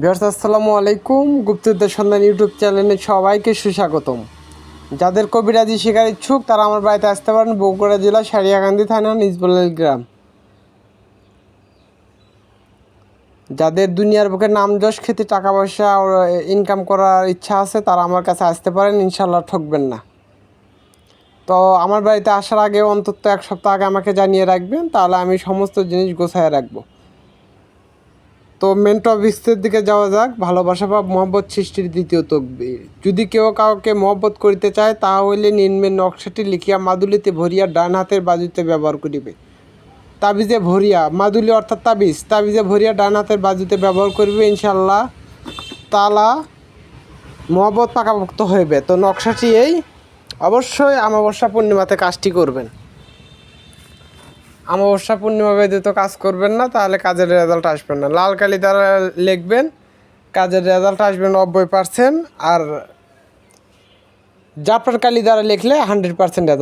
বিহার্স আসসালামু আলাইকুম। গুপ্তদের সন্ধান ইউটিউব চ্যানেলে সবাইকে সুস্বাগতম। যাদের কবিরাজি শেখার ইচ্ছুক, তারা আমার বাড়িতে আসতে পারেন বগুড়া জেলা সারিয়াকান্দি থানা নিজবুল্লাল গ্রাম। যাদের দুনিয়ার বুকে নাম যশ খেতে টাকা পয়সা ইনকাম করার ইচ্ছা আছে, তারা আমার কাছে আসতে পারেন ইনশাল্লাহ ঠকবেন না। তো আমার বাড়িতে আসার আগে অন্তত এক সপ্তাহ আগে আমাকে জানিয়ে রাখবেন, তাহলে আমি সমস্ত জিনিস গোছায় রাখব। তো মেন টপিক্সের দিকে যাওয়া যাক। ভালোবাসা বা মহব্বত সৃষ্টির দ্বিতীয় তকবির। যদি কেউ কাউকে মহব্বত করিতে চায়, তাহলে নিম্নে নকশাটি লিখিয়া মাদুলিতে ভরিয়া ডান হাতের বাজুতে ব্যবহার করিবে। তাবিজে ভরিয়া, মাদুলি অর্থাৎ তাবিজ। তাবিজে ভরিয়া ডান হাতের বাজুতে ব্যবহার করিবে ইনশাল্লাহ তালা মহব্বত পাকাপোক্ত হইবে। তো নকশাটি এই। অবশ্যই আমাবস্যা পূর্ণিমাতে কাজটি করবেন। অমাবস্যা পূর্ণিমা তো কাজ করবেন না, তাহলে কাজের রেজাল্ট আসবেন না। লাল কালি দ্বারা লিখবেন, কাজের রেজাল্ট আসবে নব্বই পার্সেন্ট আর জাফর কালি দ্বারা লিখলে হান্ড্রেড পার্সেন্ট রেজাল্ট